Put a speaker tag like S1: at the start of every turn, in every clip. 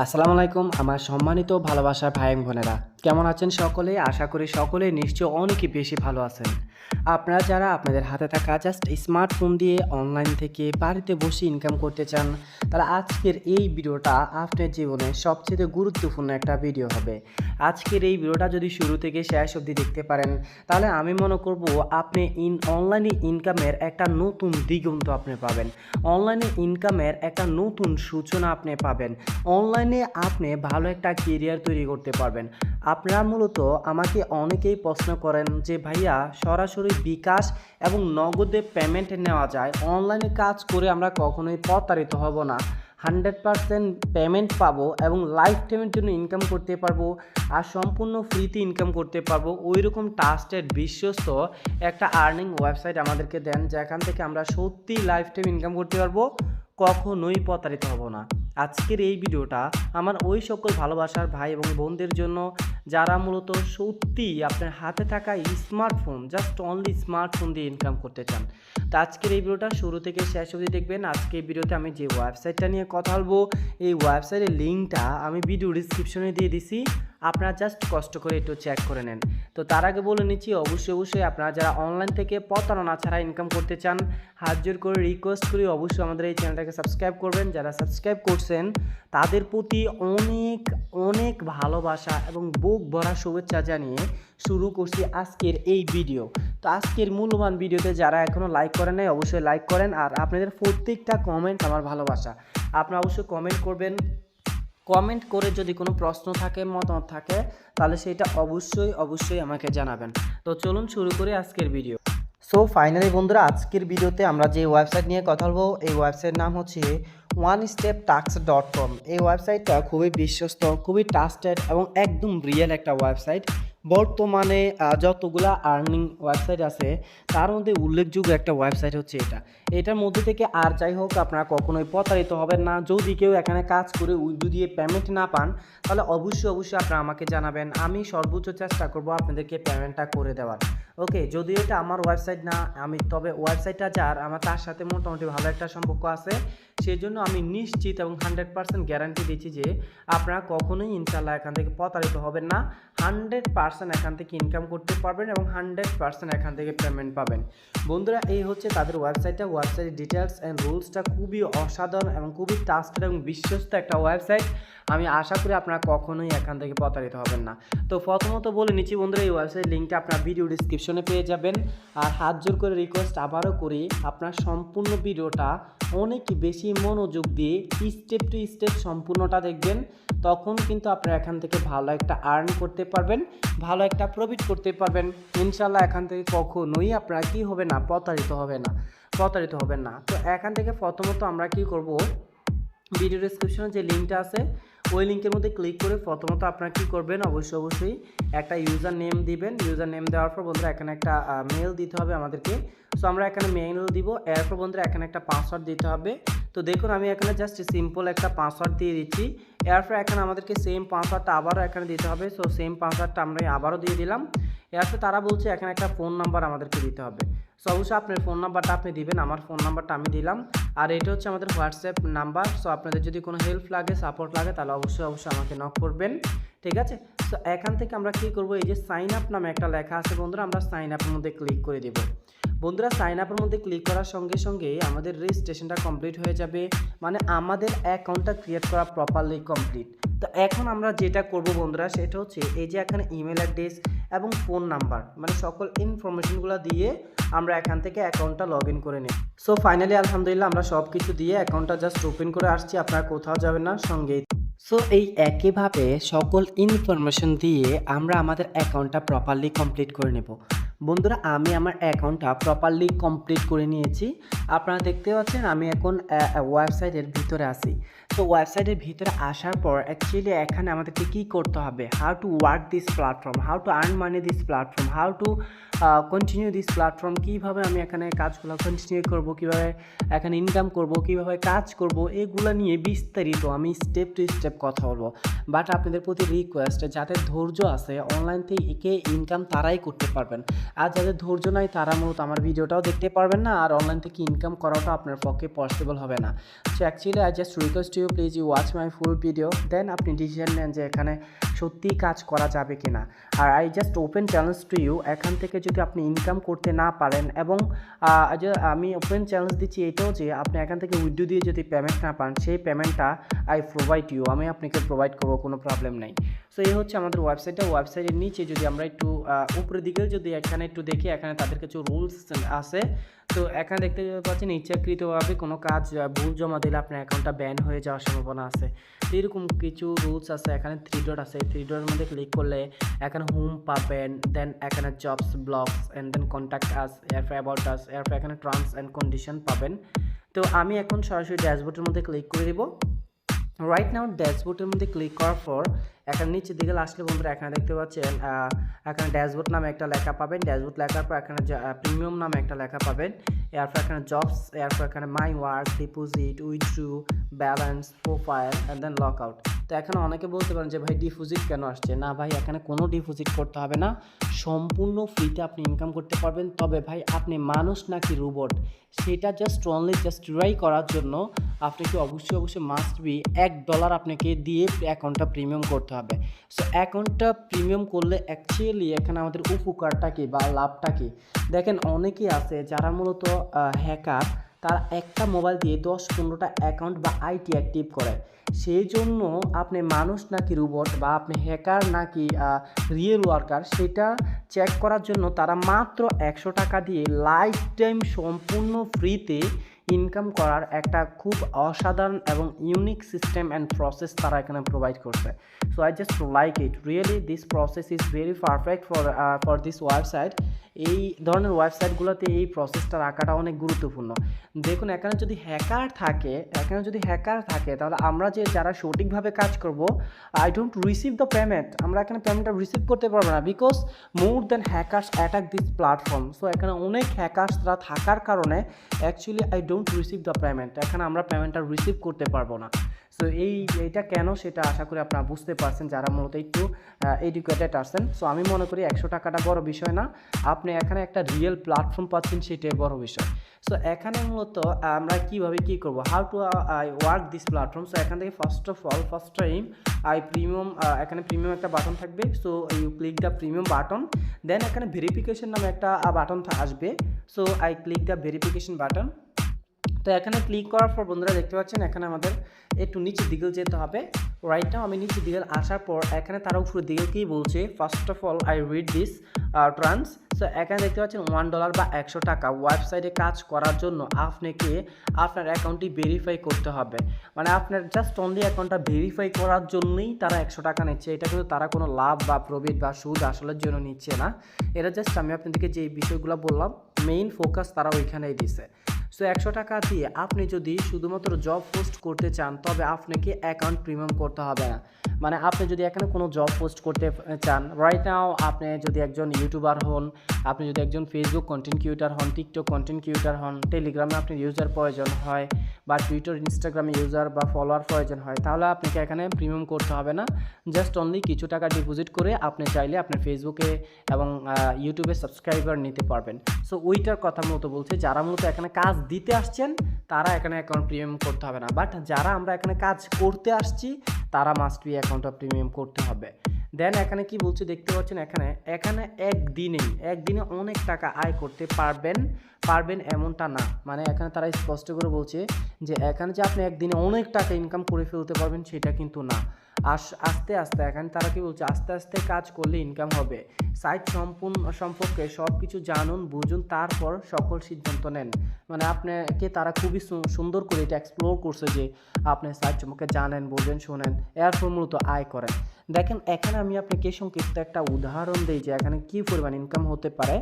S1: আসসালামু আলাইকুম, আমার সম্মানিত ভালোবাসার ভাই বোনেরা। কেমন আছেন সকলে? আশা করি সকলে নিশ্চয় অনেকই বেশি ভালো আছেন। আপনারা যারা আপনাদের হাতে থাকা জাস্ট স্মার্টফোন দিয়ে অনলাইন থেকে বাড়িতে বসে ইনকাম করতে চান, তাহলে আজকের এই ভিডিওটা আপনার জীবনে সবচেয়ে গুরুত্বপূর্ণ একটা ভিডিও হবে। আজকের এই ভিডিওটা যদি শুরু থেকে শেষ অবধি দেখতে পারেন, তাহলে আমি মনে করব আপনি ইন অনলাইনে ইনকামের একটা নতুন দিগন্ত আপনি পাবেন। অনলাইনে ইনকামের একটা নতুন সূচনা আপনি পাবেন। অনলাইনে আপনি ভালো একটা কেরিয়ার তৈরি করতে পারবেন। আপনারা মূলত আমাকে অনেকেই প্রশ্ন করেন যে, ভাইয়া, সরাসরি বিকাশ এবং নগদে পেমেন্ট নেওয়া যায়। অনলাইনে কাজ করে আমরা কখনোই প্রতারিত হব না। হান্ড্রেড পারসেন্ট পেমেন্ট পাবো এবং লাইফ টাইমের জন্য ইনকাম করতে পারব আর সম্পূর্ণ ফ্রিতে ইনকাম করতে পারব। ওই রকম ট্রাস্টেড বিশ্বস্ত একটা আর্নিং ওয়েবসাইট আমাদেরকে দেন, যেখান থেকে আমরা সত্যি লাইফ টাইম ইনকাম করতে পারব। কখনোই প্রতারিত হব না। আজকের এই ভিডিওটা আমার ওই সকল ভালোবাসার ভাই এবং বোনদের জন্য, যারা মূলত সত্যি আপনার হাতে থাকা স্মার্টফোন জাস্ট অনলি স্মার্টফোন দিয়ে ইনকাম করতে চান। তো আজকের এই ভিডিওটা শুরু থেকে শেষ অবধি দেখবেন। আজকে এই ভিডিওতে আমি যে ওয়েবসাইটটা নিয়ে কথা বলব, এই ওয়েবসাইটের লিঙ্কটা আমি ভিডিও ডিসক্রিপশনে দিয়ে দিছি। আপনারা জাস্ট কষ্ট করে একটু চেক করে নেন। তো তার আগে বলে নিচ্ছি, অবশ্যই অবশ্যই আপনারা যারা অনলাইন থেকে প্রতারণা ছাড়া ইনকাম করতে চান, হাত জোর করে রিকোয়েস্ট করি অবশ্যই আমাদের এই চ্যানেলটাকে সাবস্ক্রাইব করবেন। যারা সাবস্ক্রাইব করছেন, তাদের প্রতি অনেক অনেক ভালোবাসা এবং বুক ভরা শুভেচ্ছা জানিয়ে শুরু করছি আজকের এই ভিডিও তো আজকের মূল্যবান ভিডিওতে যারা এখনও লাইক করেন নাই, অবশ্যই লাইক করেন। আর আপনাদের প্রত্যেকটা কমেন্ট আমার ভালোবাসা। আপনারা অবশ্যই কমেন্ট করবেন। কমেন্ট করে যদি কোনো প্রশ্ন থাকে, মতামত থাকে, তাহলে সেটা অবশ্যই অবশ্যই আমাকে জানাবেন। তো চলুন শুরু করি আজকের ভিডিও সো ফাইনালি বন্ধুরা, আজকের ভিডিওতে আমরা যে ওয়েবসাইট নিয়ে কথা বলব, এই ওয়েবসাইট নাম হচ্ছে one step tasks dot com এই ওয়েবসাইটটা খুবই বিশ্বস্ত, খুবই ট্রাস্টেড এবং একদম রিয়েল একটা ওয়েবসাইট বর্তমানে যতগুলা আর্নিং ওয়েবসাইট আছে, তার মধ্যে উল্লেখযোগ্য একটা ওয়েবসাইট হচ্ছে এটা। এটার মধ্যে থেকে আর যাই হোক, আপনারা কখনোই প্রতারিত হবেন না। যদি কেউ এখানে কাজ করে উইডু দিয়ে পেমেন্ট না পান, তাহলে অবশ্যই অবশ্যই আপনারা আমাকে জানাবেন। আমি সর্বোচ্চ চেষ্টা করব আপনাদেরকে পেমেন্টটা করে দেওয়ার। ওকে যদি এটা আমার ওয়েবসাইট না, আমি তবে ওয়েবসাইটটা যার, আমার তার সাথে মোটামুটি ভালো একটা সম্পর্ক আছে। সেই জন্য আমি নিশ্চিত এবং হান্ড্রেড পার্সেন্ট গ্যারান্টি দিচ্ছি যে, আপনারা কখনোই ইনশাল্লাহ এখান থেকে প্রতারিত হবেন না। হান্ড্রেড পার্সেন্ট এখান থেকে ইনকাম করতে পারবেন এবং হান্ড্রেড পার্সেন্ট এখান থেকে পেমেন্ট পাবেন। বন্ধুরা, এই হচ্ছে তাদের ওয়েবসাইটটা ওয়েবসাইটের ডিটেলস অ্যান্ড রুলসটা খুবই অসাধারণ এবং খুবই ট্রাস্টেড এবং বিশ্বস্ত একটা ওয়েবসাইট আমি আশা করি আপনারা কখনোই এখান থেকে প্রতারিত হবেন না। তো প্রথমত বলে নিচ্ছি বন্ধুরা, এই ওয়েবসাইট লিঙ্কটা আপনার ভিডিও ডিসক্রিপশনে পেয়ে যাবেন। আর হাত জোর করে রিকোয়েস্ট আবারও করি, আপনার সম্পূর্ণ ভিডিওটা অনেক বেশি মনোযোগ দিয়ে স্টেপ টু স্টেপ সম্পূর্ণটা দেখবেন। তখন কিন্তু আপনারা এখান থেকে ভালো একটা আর্ন করতে পারবেন। ভালো একটা প্রফিট করতে পারবেন। ইনশাল্লাহ এখান থেকে কখনোই আপনারা কী হবে না, প্রতারিত হবে না, প্রতারিত হবে না। তো এখান থেকে প্রথমত আমরা কি করব? ভিডিও ডিসক্রিপশনে যে লিঙ্কটা আছে ওই লিঙ্কের মধ্যে ক্লিক করে প্রথমত আপনারা কী করবেন? অবশ্যই অবশ্যই একটা ইউজার নেম দিবেন। ইউজার নেম দেওয়ার পর বন্ধুরা এখানে একটা মেল দিতে হবে আমাদেরকে। সো আমরা এখানে মেল দিব। এরপর বন্ধুরা এখানে একটা পাসওয়ার্ড দিতে হবে। তো দেখুন, আমি এখানে জাস্ট সিম্পল একটা পাসওয়ার্ড দিয়ে দিচ্ছি। এরপর এখানে আমাদেরকে সেম পাসওয়ার্ডটা আবারও এখানে দিতে হবে। সো সেম পাসওয়ার্ডটা আমরা আবারও দিয়ে দিলাম। এরপর তারা বলছে এখানে একটা ফোন নাম্বার আমাদেরকে দিতে হবে। সো অবশ্যই আপনার ফোন নাম্বারটা আপনি দিবেন, আমার ফোন নাম্বারটা আমি দিলাম। আর এটা হচ্ছে আমাদের হোয়াটসঅ্যাপ নাম্বার সো আপনাদের যদি কোনো হেল্প লাগে সাপোর্ট লাগে, তাহলে অবশ্যই অবশ্যই আমাকে নক করবেন। ঠিক আছে? সো এখান থেকে আমরা কী করব, এই যে সাইন আপ নামে একটা লেখা আছে বন্ধুরা, আমরা সাইন আপের মধ্যে ক্লিক করে দেব। বন্ধুরা সাইন আপের মধ্যে ক্লিক করার সঙ্গে সঙ্গে আমাদের রেজিস্ট্রেশনটা কমপ্লিট হয়ে যাবে। মানে আমাদের অ্যাকাউন্টটা ক্রিয়েট করা প্রপারলি কমপ্লিট তো এখন আমরা যেটা করব বন্ধুরা, সেটা হচ্ছে, এই যে এখানে ইমেল অ্যাড্রেস এবং ফোন নাম্বার মানে সকল ইনফরমেশনগুলো দিয়ে আমরা এখান থেকে অ্যাকাউন্টটা লগ ইন করে নিই। সো ফাইনালি আলহামদুলিল্লাহ, আমরা সব কিছু দিয়ে অ্যাকাউন্টটা জাস্ট ওপেন করে আসছি, আপনারা কোথাও যাবেন না, সঙ্গেই। সো এই একইভাবে সকল ইনফরমেশন দিয়ে আমরা আমাদের অ্যাকাউন্টটা প্রপারলি কমপ্লিট করে নেব। বন্ধুরা, আমি আমার অ্যাকাউন্টটা প্রপারলি কমপ্লিট করে নিয়েছি। আপনারা দেখতে পাচ্ছেন, আমি এখন ওয়েবসাইটের ভিতরে আছি। তো ওয়েবসাইটের ভিতরে আসার পর অ্যাকচুয়ালি এখানে আমাদেরকে কী করতে হবে? How to work this platform how to earn money this platform how to continue this platform কীভাবে আমি এখানে কাজগুলো কন্টিনিউ করব, কীভাবে এখানে ইনকাম করব, কীভাবে কাজ করব, এগুলো নিয়ে বিস্তারিত আমি স্টেপ টু স্টেপ কথা বলব। বাট আপনাদের প্রতি রিকোয়েস্ট যাদের ধৈর্য আছে অনলাইন থেকে ইনকাম তারাই করতে পারবেন। আর যাদের ধৈর্য নাই, তারা মূলত আমার ভিডিওটাও দেখতে পারবেন না, আর অনলাইন থেকে ইনকাম করাটা আপনার পক্ষে পসিবল হবে না। So actually I just request you please you watch my full video then আপনি ডিসিশন নেন যে এখানে সত্যিই কাজ করা যাবে কি না আর I just open challenge to you এখান থেকে যদি আপনি ইনকাম করতে না পারেন, এবং আমি ওপেন চ্যালেঞ্জ দিচ্ছি এটাও যে আপনি এখান থেকে উইড্রো দিয়ে যদি পেমেন্ট না পান, সেই পেমেন্টটা আই প্রোভাইড ইউ আমি আপনাকে প্রোভাইড করব, কোনো প্রবলেম নাই। সো এই হচ্ছে আমাদের ওয়েবসাইটটা ওয়েবসাইটের নিচে যদি আমরা একটু উপরের দিকে যদি এখানে একটু দেখি, এখানে তাদের কিছু রুলস আছে। তো এখানে দেখতে পাচ্ছেন, ইচ্ছাকৃতভাবে কোনো কাজ ভুল জমা দিলে আপনার অ্যাকাউন্টটা ব্যান হয়ে যাওয়ার সম্ভাবনা আছে। তো এরকম কিছু রুলস আছে, এখানে থ্রি ডট আছে। থ্রি ডটের মধ্যে ক্লিক করলে এখানে হোম পাবেন দেন এখানে jobs blogs and then contact us এয়ারফে about us এয়ারফে এখানে টার্মস অ্যান্ড কন্ডিশন পাবেন। তো আমি এখন সরাসরি ড্যাশবোর্ডের মধ্যে ক্লিক করে দিব। রাইট নাও ড্যাশবোর্ডের মধ্যে ক্লিক করার পর, এখানে নিচের দিকে আসলে বন্ধুরা এখানে দেখতে পাচ্ছেন এখানে ড্যাশবোর্ড নামে একটা লেখা পাবেন। ড্যাশবোর্ড লেখার পর এখানে প্রিমিয়াম নামে একটা লেখা পাবেন। এরপর এখানে জবস এরপর এখানে my work deposit withdraw balance profile and then log out তো এখানে অনেকে বলতে পারেন যে, ভাই ডিপোজিট কেন আসছে? না, ভাই, এখানে কোনো ডিপোজিট করতে হবে না। সম্পূর্ণ ফ্রিতে আপনি ইনকাম করতে পারবেন। তবে ভাই, আপনি মানুষ নাকি রোবট সেটা জাস্ট অনলি জাস্ট ট্রাই করার জন্য আপনাকে অবশ্যই অবশ্যই মাস্ট বি এক ডলার আপনাকে দিয়ে অ্যাকাউন্টটা প্রিমিয়াম করতে হবে। সো অ্যাকাউন্টটা প্রিমিয়াম করলে অ্যাকচুয়ালি এখানে আমাদের উপকারটা কি বা লাভটা কি? দেখেন অনেকেই আছে যারা মূলত হ্যাকার তারা একটা মোবাইল দিয়ে দশ পনেরোটা অ্যাকাউন্ট বা আইটি অ্যাক্টিভ করে। সেই জন্য আপনি মানুষ নাকি রোবট বা আপনি হ্যাকার নাকি রিয়েল ওয়ার্কার সেটা চেক করার জন্য তারা মাত্র একশো টাকা দিয়ে লাইফ টাইম সম্পূর্ণ ফ্রিতে ইনকাম করার একটা খুব অসাধারণ এবং ইউনিক সিস্টেম অ্যান্ড প্রসেস তারা এখানে প্রোভাইড করছে। So I just like it really this process is very perfect for for this website এই ধরনের ওয়েবসাইটগুলোতে এই প্রসেসটা রাখাটা অনেক গুরুত্বপূর্ণ। দেখুন, এখানে যদি হ্যাকার থাকে, এখানে যদি হ্যাকার থাকে, তাহলে আমরা যে যারা সঠিকভাবে কাজ করব I don't receive the payment আমরা এখানে পেমেন্টটা রিসিভ করতে পারব না because more then hackers attack this platform so এখানে অনেক হ্যাকার্সরা থাকার কারণে actually I don't receive the payment এখানে আমরা পেমেন্টটা রিসিভ করতে পারব না। সো এই, এইটা কেন সেটা আশা করি আপনারা বুঝতে পারছেন যারা মূলত একটু এডুকেটেড আছেন। সো আমি মনে করি একশো টাকাটা বড় বিষয় না। আপনি এখানে একটা রিয়েল প্ল্যাটফর্ম পাচ্ছেন, সেটাই বড় বিষয়। সো এখানে মূলত আমরা কীভাবে কি করব? How to I work this platform so এখান থেকে first of all first time I premium এখানে প্রিমিয়াম একটা বাটন থাকবে। So you click the premium button then এখানে ভেরিফিকেশন নামে একটা বাটন আসবে। So I click the verification button তো এখানে ক্লিক করার পর বন্ধুরা দেখতে পাচ্ছেন, এখানে আমাদের একটু নিচের দিকে যেতে হবে। রাইট নাও আমি নিচের দিকে আসার পর এখানে তারা উপরের দিকে কী বলছে first of all I read this trans so এখানে দেখতে পাচ্ছেন ওয়ান ডলার বা একশো টাকা ওয়েবসাইটে কাজ করার জন্য আপনাকে আপনার অ্যাকাউন্টটি ভেরিফাই করতে হবে। মানে আপনার জাস্ট অনলি অ্যাকাউন্টটা ভেরিফাই করার জন্যই তারা একশো টাকা নিচ্ছে। এটা কিন্তু তারা কোনো লাভ বা প্রফিট বা সুদ আসলের জন্য নিচ্ছে না। এটা জাস্ট আমি আপনাদেরকে যে বিষয়গুলো বললাম মেইন ফোকাস তারা ওইখানেই দিছে। সো একশো টাকা দিয়ে আপনি যদি শুধুমাত্র জব পোস্ট করতে চান, তবে আপনাকে অ্যাকাউন্ট প্রিমিয়াম করতে হবে না। মানে আপনি যদি এখানে কোনো জব পোস্ট করতে চান রাইট নাও আপনি যদি একজন ইউটিউবার হন, আপনি যদি একজন ফেসবুক কন্টেন্ট ক্রিয়েটার হন টিকটক কন্টেন্ট ক্রিয়েটার হন টেলিগ্রামে আপনি ইউজার প্রয়োজন হয় বা টুইটার ইনস্টাগ্রামে ইউজার বা ফলোয়ার প্রয়োজন হয়, তাহলে আপনাকে এখানে প্রিমিয়াম করতে হবে না। জাস্ট অনলি কিছু টাকা ডিপোজিট করে আপনি চাইলে আপনার ফেসবুকে এবং ইউটিউবে সাবস্ক্রাইবার নিতে পারবেন। সো ওইটার কথা মতো বলছে, যারা মূলত এখানে কাজ দিতে আসছেন, তারা এখানে অ্যাকাউন্ট প্রিমিয়াম করতে হবে না। বাট যারা আমরা এখানে কাজ করতে আসছি, তারা মাস্ট বি অ্যাকাউন্টটা প্রিমিয়াম করতে হবে। দেন এখানে কি বলছে দেখতে পাচ্ছেন, এখানে এখানে একদিনেই একদিনে অনেক টাকা আয় করতে পারবেন পারবেন এমনটা না। মানে এখানে তারা স্পষ্ট করে বলছে যে, এখানে যে আপনি একদিনে অনেক টাকা ইনকাম করে ফেলতে পারবেন, সেটা কিন্তু না। আস, আস্তে আস্তে। এখানে তারা কি বলছে? আস্তে আস্তে কাজ করলে ইনকাম হবে। সাইট সম্পূর্ণ, সম্পর্কে সব কিছু জানুন, বুঝুন, তারপর সকল সিদ্ধান্ত নেন। মানে আপনাকে তারা খুবই সুন্দর করে এটা এক্সপ্লোর করছে যে আপনি সাইট সম্পর্কে জানেন, বোঝেন, শোনেন। এরপর মূলত আয় করেন। দেখেন, এখানে আমি আপনাকে সংক্ষিপ্ত একটা উদাহরণ দিই যে এখানে কী পরিমাণ ইনকাম হতে পারে।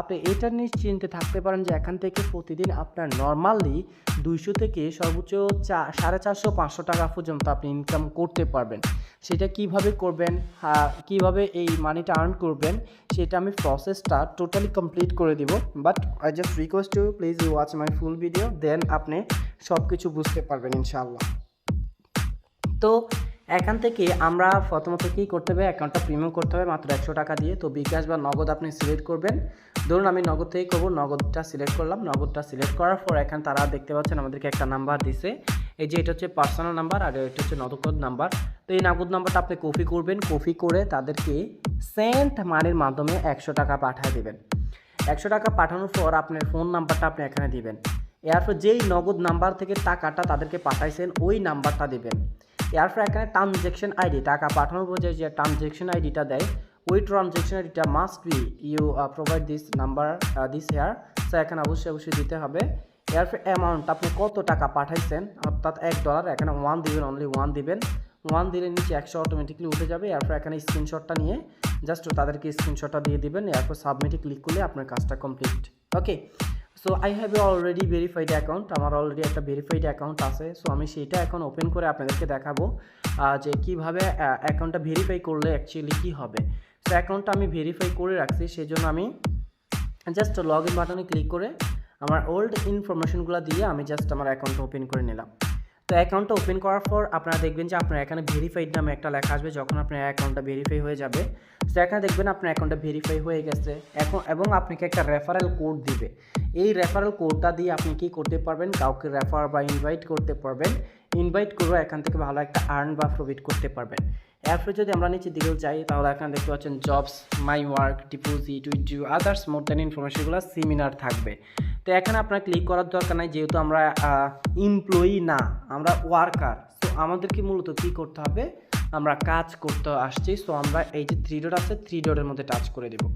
S1: আপনি এটা নিশ্চিন্তে থাকতে পারেন যে এখান থেকে প্রতিদিন আপনার নর্মালি দুইশো থেকে সর্বোচ্চ চা, সাড়ে চারশো, পাঁচশো টাকা পর্যন্ত আপনি ইনকাম করতে পারবেন। সেটা কীভাবে করবেন? কীভাবে এই মানিটা আর্ন করবেন? সেটা আমি প্রসেসটা টোটালি কমপ্লিট করে দিব। But I just request you please watch my full video then আপনি সব কিছু বুঝতে পারবেন ইনশাআল্লাহ। তো এখান থেকে আমরা প্রথমত কী করতে হবে? অ্যাকাউন্টটা প্রিমিয়াম করতে হবে মাত্র একশো টাকা দিয়ে। তো বিকাশ বা নগদ আপনি সিলেক্ট করবেন। ধরুন আমি নগদ থেকেই করব, নগদটা সিলেক্ট করলাম। নগদটা সিলেক্ট করার পর এখন তারা দেখতে পাচ্ছেন আমাদেরকে একটা নাম্বার দিছে। এই যে এটা হচ্ছে পার্সোনাল নাম্বার আর এটা হচ্ছে নগদ নাম্বার তো এই নগদ নাম্বারটা আপনি কপি করবেন। কপি করে তাদেরকে সেন্ট মানির মাধ্যমে একশো টাকা পাঠিয়ে দেবেন। একশো টাকা পাঠানোর পর আপনার ফোন নাম্বারটা আপনি এখানে দিবেন। এরপর যেই নগদ নাম্বার থেকে টাকাটা তাদেরকে পাঠাইছেন, ওই নাম্বারটা দিবেন। এরপর এখানে ট্রানজ্যাকশন আইডি টাকা পাঠানোর পর যে ট্রানজ্যাকশন আইডিটা দেয়, ওই ট্রানজ্যাকশন আইডিটা must be you provide this number this here so এখানে অবশ্যই অবশ্যই দিতে হবে। এরপর অ্যামাউন্ট আপনি কত টাকা পাঠাইছেন, অর্থাৎ এক ডলার এখানে ওয়ান দিবেন অনলি ওয়ান দিবেন। ওয়ান দিলে নিচে একশো অটোমেটিকলি উঠে যাবে। এরপর এখানে স্ক্রিনশটটা নিয়ে জাস্ট তাদেরকে স্ক্রিনশটটা দিয়ে দিবেন। এরপর সাবমিটে ক্লিক করলে আপনার কাজটা complete okay so I have already verified account আমার অলরেডি একটা ভেরিফাইড অ্যাকাউন্ট আছে। সো আমি সেইটা এখন ওপেন করে আপনাদেরকে দেখাবো যে কীভাবে অ্যাকাউন্টটা ভেরিফাই করলে অ্যাকচুয়ালি কী হবে। সো অ্যাকাউন্টটা আমি ভেরিফাই করে রাখছি সেই জন্য আমি জাস্ট লগ ইন বাটনে ক্লিক করে আমার ওল্ড ইনফরমেশনগুলো দিয়ে আমি জাস্ট আমার অ্যাকাউন্টটা ওপেন করে নিলাম। তো অ্যাকাউন্টটা ওপেন করার পর আপনারা দেখবেন যে আপনার এখানে ভেরিফাইড নামে একটা লেখা আসবে, যখন আপনার অ্যাকাউন্টটা ভেরিফাই হয়ে যাবে। তো এখানে দেখবেন আপনার অ্যাকাউন্টটা ভেরিফাই হয়ে গেছে। এখন, এবং আপনাকে একটা রেফারেল কোড দিবে। এই রেফারেল কোডটা দিয়ে আপনি কি করতে পারবেন? কাউকে রেফার বা ইনভাইট করতে পারবেন। ইনভাইট করেও এখান থেকে ভালো একটা আর্ন বা প্রফিট করতে পারবেন। এরপরে যদি আমরা নিচের দিকেও যাই, তাহলে এখানে দেখতে পাচ্ছেন jobs my work deposit withdraw others more than ইনফরমেশনগুলো সেমিনার থাকবে। তো এখানে আপনার ক্লিক করার দরকার নাই, যেহেতু আমরা এমপ্লয়ি না, আমরা ওয়ার্কার সো আমাদেরকে মূলত কী করতে হবে? আমরা কাজ করতে আসছি। সো আমরা এই যে থ্রি ডট আছে থ্রি ডটের মধ্যে টাচ করে দেবো।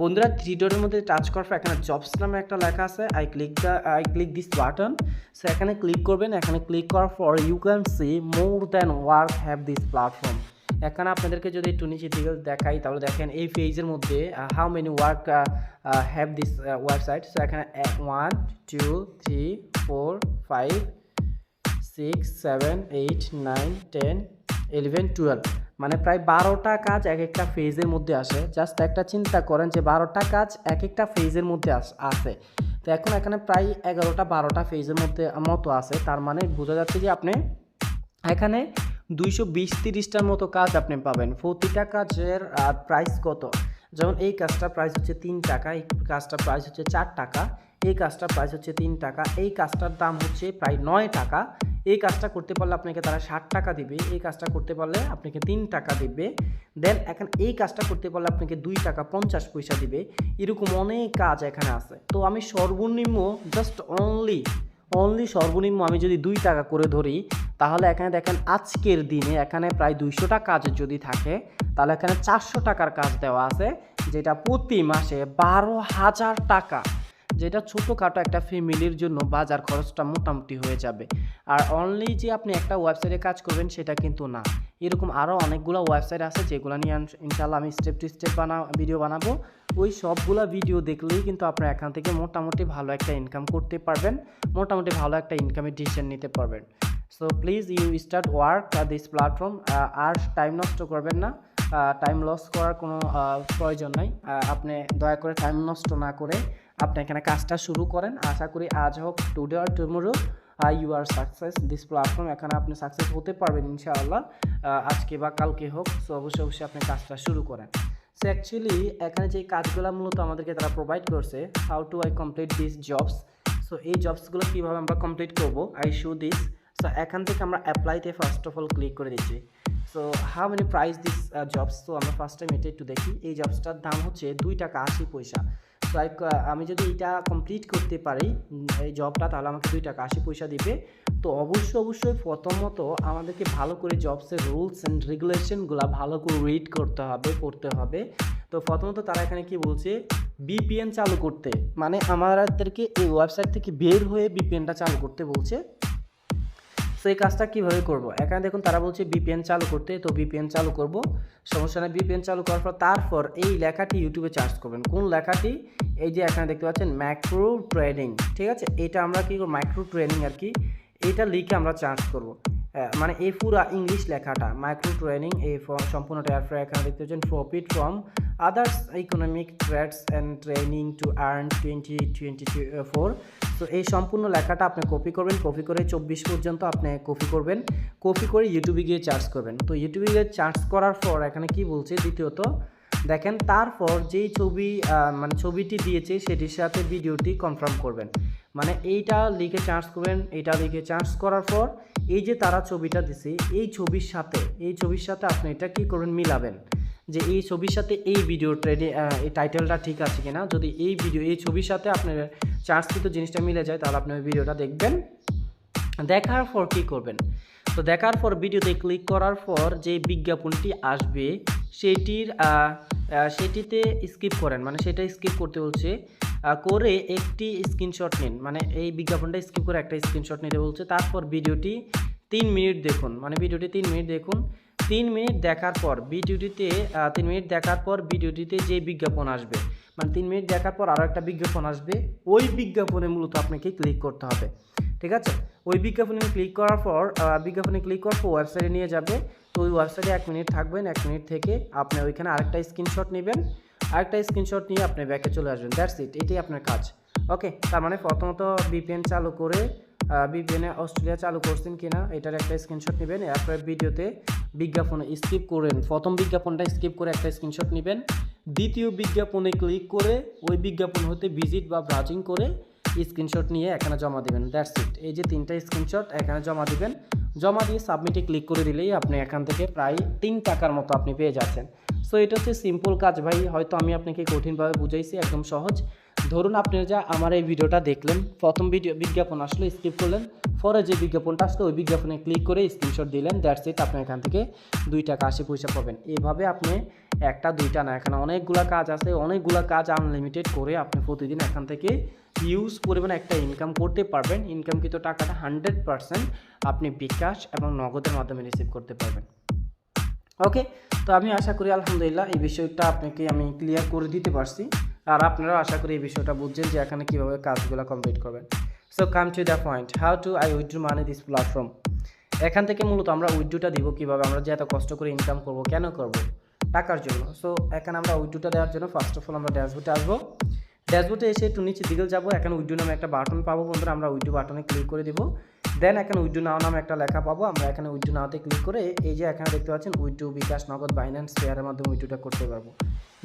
S1: বন্ধুরা থ্রি ডটের মধ্যে টাচ করার পর এখানে জবস নামে একটা লেখা আছে। I click the I click this button so এখানে ক্লিক করবেন। এখানে ক্লিক করার পর you can see more than work have this platform এখানে আপনাদেরকে যদি একটু নিচে দিকে দেখাই, তাহলে দেখেন এই পেজের মধ্যে how many work have this website so এখানে one two three four five six seven eight nine ten eleven twelve মানে প্রায় বারোটা কাজ এক একটা ফেজের মধ্যে আসে। জাস্ট একটা চিন্তা করেন যে বারোটা কাজ এক একটা ফেজের মধ্যে আস- তো এখন এখানে প্রায় এগারোটা বারোটা ফেজের মধ্যে মতো আছে। তার মানে বোঝা যাচ্ছে যে আপনি এখানে দুইশো বিশ তিরিশটার মতো কাজ আপনি পাবেন। প্রতিটা কাজের প্রাইস কত? যেমন এই কাজটার প্রাইস হচ্ছে তিন টাকা, এই কাজটার প্রাইস হচ্ছে চার টাকা, এই কাজটার প্রাইস হচ্ছে তিন টাকা, এই কাজটার দাম হচ্ছে প্রায় নয় টাকা। এই কাজটা করতে পারলে আপনাকে তারা ষাট টাকা দিবে, এই কাজটা করতে পারলে আপনাকে তিন টাকা দিবে। দেন এখন এই কাজটা করতে পারলে আপনাকে দুই টাকা পঞ্চাশ পয়সা দিবে। এরকম অনেক কাজ এখানে আছে। তো আমি সর্বনিম্ন জাস্ট অনলি অনলি সর্বনিম্ন আমি যদি দুই টাকা করে ধরি, তাহলে এখানে দেখেন আজকের দিনে এখানে প্রায় দুইশোটা কাজ যদি থাকে, তাহলে এখানে চারশো টাকার কাজ দেওয়া আছে, যেটা প্রতি মাসে বারো হাজার টাকা। যেটা ছোটোখাটো একটা ফ্যামিলির জন্য বাজার খরচটা মোটামুটি হয়ে যাবে। আর অনলি যে আপনি একটা ওয়েবসাইটে কাজ করবেন সেটা কিন্তু না। এরকম আরও অনেকগুলো ওয়েবসাইট আছে যেগুলো নিয়ে ইনশাল্লাহ আমি স্টেপ টু স্টেপ বানা ভিডিও বানাবো। ওই সবগুলো ভিডিও দেখলেই কিন্তু আপনার এখান থেকে মোটামুটি ভালো একটা ইনকাম করতে পারবেন, মোটামুটি ভালো একটা ইনকামের ডিসিশন নিতে পারবেন। So please you start work this platform R time নষ্ট করবেন না। টাইম লস করার কোনো প্রয়োজন নাই। আপনি দয়া করে টাইম নষ্ট না করে আপনি এখানে কাজটা শুরু করেন। আশা করি আজ হোক today R tomorrow you are success this platform এখানে আপনি সাকসেস হতে পারবেন ইনশাআল্লাহ। আজকে বা কালকে হোক সো অবশ্যই অবশ্যই আপনি কাজটা শুরু করেন। সো অ্যাকচুয়ালি এখানে যে কাজগুলো মূলত আমাদেরকে তারা প্রোভাইড করছে how to I complete this jobs so এই জবসগুলো কীভাবে আমরা কমপ্লিট করব? আই শু দিস সো এখান থেকে আমরা অ্যাপ্লাইতে ফার্স্ট অফ অল ক্লিক করে দিচ্ছি। So how many price this jobs তো আমরা ফার্স্ট টাইম এটা একটু দেখি। এই জবসটার দাম হচ্ছে দুই টাকা আশি পয়সা। তো আমি যদি এটা কমপ্লিট করতে পারি এই জবটা তাহলে আমাকে দুই টাকা, আশি পয়সা দিবে। তো অবশ্যই অবশ্যই প্রথমত আমাদেরকে ভালো করে জবসের রুলস অ্যান্ড রেগুলেশনগুলো ভালো করে রিড করতে হবে, পড়তে হবে। তো প্রথমত তারা এখানে কি বলছে বিপিএন চালু করতে। মানে আমাদেরকে এই ওয়েবসাইট থেকে বের হয়ে বিপিএনটা চালু করতে বলছে। সো এই কাজটা কীভাবে করব? এখানে দেখুন, তারা বলছে বিপিএন চালু করতে। তো বিপিএন চালু করব। সমস্যা নেই বিপিএন চালু করার পর তারপর এই লেখাটি ইউটিউবে চার্জ করবেন। কোন লেখাটি? এই যে এখানে দেখতে পাচ্ছেন ম্যাক্রো ট্রেডিং ঠিক আছে? এটা আমরা কি করব? মাইক্রো ট্রেনিং আর কি। এটা লিখে আমরা চার্জ করব। মানে এই পুরা ইংলিশ লেখাটা মাইক্রো ট্রেনিং এই সম্পূর্ণটা এখানে দেখতে পাচ্ছেন profit from others economic trades and training to earn twenty twenty four তো এই সম্পূর্ণ লেখাটা আপনি কপি করবেন। কপি করে চব্বিশ পর্যন্ত আপনি কপি করবেন। কপি করে ইউটিউবে গিয়ে চার্জ করবেন। তো ইউটিউবে গিয়ে চার্জ করার পর এখানে কি বলছে? দ্বিতীয়ত, দেখেন, তারপর যেই ছবি মানে ছবিটি দিয়েছে, সেটির সাথে ভিডিওটি কনফার্ম করবেন। মানে এইটা লিখে চার্জ করবেন, এইটা লিখে চার্জ করার পর এই যে তারা ছবিটা দিছে, এই ছবির সাথে, এই ছবির সাথে আপনি এটা কি করবেন? মিলাবেন। যে এই ছবির সাথে এই ভিডিও ট্রেডে এই টাইটেলটা ঠিক আছে কিনা? যদি এই ভিডিও এই ছবির সাথে আপনার চার্জকৃত জিনিসটা মিলে যায়, তাহলে আপনি ওই ভিডিওটা দেখবেন। দেখার পর কি করবেন? তো দেখার পর ভিডিওতে ক্লিক করার পর যে বিজ্ঞাপনটি আসবে, সেটির সেটিতে স্কিপ করেন। মানে সেটা স্কিপ করতে বলছে করে একটি স্ক্রিনশট নিন। মানে এই বিজ্ঞাপনটা স্কিপ করে একটা স্ক্রিনশট নিতে বলছে। তারপর ভিডিওটি তিন মিনিট দেখুন। মানে ভিডিওটি তিন মিনিট দেখুন। তিন মিনিট দেখার পর ভিডিওটিতে তিন মিনিট দেখার পর ভিডিওটিতে যে বিজ্ঞাপন আসবে মানে তিন মিনিট দেখার পর আরও একটা বিজ্ঞাপন আসবে, ওই বিজ্ঞাপনে মূলত আপনাকে ক্লিক করতে হবে, ঠিক আছে? ওই বিজ্ঞাপনে ক্লিক করার পর বিজ্ঞাপনে ক্লিক করার পর ওয়েবসাইটে নিয়ে যাবে, তো ওই ওয়েবসাইটে এক মিনিট থাকবেন, এক মিনিট থেকে আপনি ওইখানে আরেকটা স্ক্রিনশট নেবেন, আরেকটা স্ক্রিনশট নিয়ে আপনি ব্যাকে চলে আসবেন দ্যাটস ইট এটাই আপনার কাজ ওকে তার মানে প্রথমত বিপিএন চালু করে বিপিএনে অস্ট্রেলিয়া চালু করছেন কিনা, এটার একটা স্ক্রিনশট নেবেন। এরপরে ভিডিওতে বিজ্ঞাপন স্কিপ করেন। প্রথম বিজ্ঞাপনটা স্কিপ করে একটা স্ক্রিনশট নেবেন। দ্বিতীয় বিজ্ঞাপনে ক্লিক করে ওই বিজ্ঞাপন হতে ভিজিট বা ব্রাউজিং করে স্ক্রিনশট নিয়ে এখানে জমা দিবেন। দ্যাটস ইট এই যে তিনটা স্ক্রিনশট এখানে জমা দিবেন। জমা দিয়ে সাবমিটে ক্লিক করে দিলেই আপনি এখান থেকে প্রায় তিন টাকার মতো আপনি পেয়ে যাচ্ছেন। সো এটা হচ্ছে সিম্পল কাজ ভাই। হয়তো আমি আপনাকে কঠিনভাবে বুঝাইছি, একদম সহজ। ধরুন আপনি যা আমার এই ভিডিওটা দেখলেন, প্রথম ভিডিও বিজ্ঞাপন আসলো স্কিপ করলেন, পরে যে বিজ্ঞাপনটা আসলো, ওই বিজ্ঞাপনে ক্লিক করে স্ক্রিনশট দিলেন দ্যাটস ইট আপনি এখান থেকে দুই টাকা আশি পয়সা পাবেন। এইভাবে আপনি একটা, দুইটা না, এখানে অনেকগুলো কাজ আছে, অনেকগুলা কাজ আনলিমিটেড করে আপনি প্রতিদিন এখান থেকে ইউজ পরিমাণে একটা ইনকাম করতে পারবেন। ইনকামকৃত টাকাটা হান্ড্রেড পারসেন্ট আপনি বিকাশ এবং নগদের মাধ্যমে রিসিভ করতে পারবেন। ওকে তো আমি আশা করি, আলহামদুলিল্লাহ, এই বিষয়টা আপনাকে আমি ক্লিয়ার করে দিতে পারছি। আর আপনারাও আশা করি এই বিষয়টা বুঝছেন যে এখানে কীভাবে কাজগুলো কমপ্লিট করবেন। So come to the point how to I withdraw money this platform এখান থেকে মূলত আমরা উইথড্রুটা দিব কীভাবে? আমরা যে এত কষ্ট করে ইনকাম করব, কেন করব? টাকার জন্য। সো এখানে আমরা উইথড্রুটা দেওয়ার জন্য ফার্স্ট অফ অল আমরা ড্যাশবোর্ডে আসব। ড্যাশবোর্ডে এসে একটু নিচের দিকে যাব। এখানে উইডো নামে একটা বাটন পাবো বন্ধুরা। আমরা উইডো বাটনে ক্লিক করে দিব। দেন এখানে উইডো নাও নামে একটা লেখা পাবো। আমরা এখানে উইডো নাওতে ক্লিক করে এই যে এখানে দেখতে পাচ্ছেন উইডো বিকাশ, নগদ বাইন্যান্স পেয়ারের মাধ্যমে উইডোটা করতে পারব।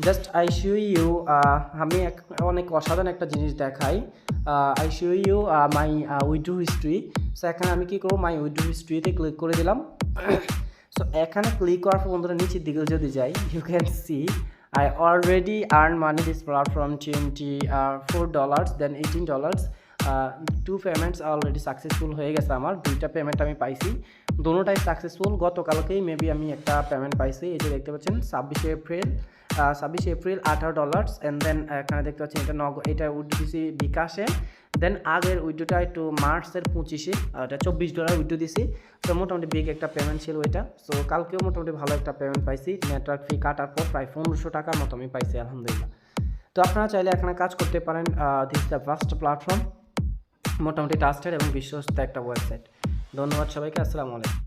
S1: জাস্ট আই শিও ইউ আমি অনেক অসাধারণ একটা জিনিস দেখাই। I show you my withdraw history so এখানে আমি কি করব? মাই উইডো হিস্ট্রিতে ক্লিক করে দিলাম। সো এখানে ক্লিক করার পর বন্ধুরা নিচের দিকে যদি যাই you can see I I already earned money this platform 24 dollars, then 18 dollars. Two payments already successful হয়ে গেছে আমার। দুইটা পেমেন্ট আমি পাইছি। দোনোটাই সাকসেসফুল গতকালকেই মেবি আমি একটা পেমেন্ট পাইছি। এই যে দেখতে পাচ্ছেন, ছাব্বিশে এপ্রিল ছাব্বিশে এপ্রিল, আঠারো ডলার্স অ্যান্ড দেন এখানে দেখতে পাচ্ছেন এটা নগ এটা উইড্রো দিছি বিকাশে। দেন আগের উইড্রোটা একটু মার্চের পঁচিশে এটা চব্বিশ ডলার উইড্রো দিছি। তো মোটামুটি বিগ একটা পেমেন্ট ছিল ওইটা সো কালকেও মোটামুটি ভালো একটা পেমেন্ট পাইছি। নেটওয়ার্ক ফি কাটার পর প্রায় পনেরোশো টাকার মতো আমি পাইছি, আলহামদুলিল্লাহ। তো আপনারা চাইলে এখানে কাজ করতে পারেন দিস দ্য ফার্স্ট প্ল্যাটফর্ম মোটামুটি ট্রাস্টেড এবং বিশ্বস্ত একটা ওয়েবসাইট ধন্যবাদ সবাইকে আসসালামু আলাইকুম।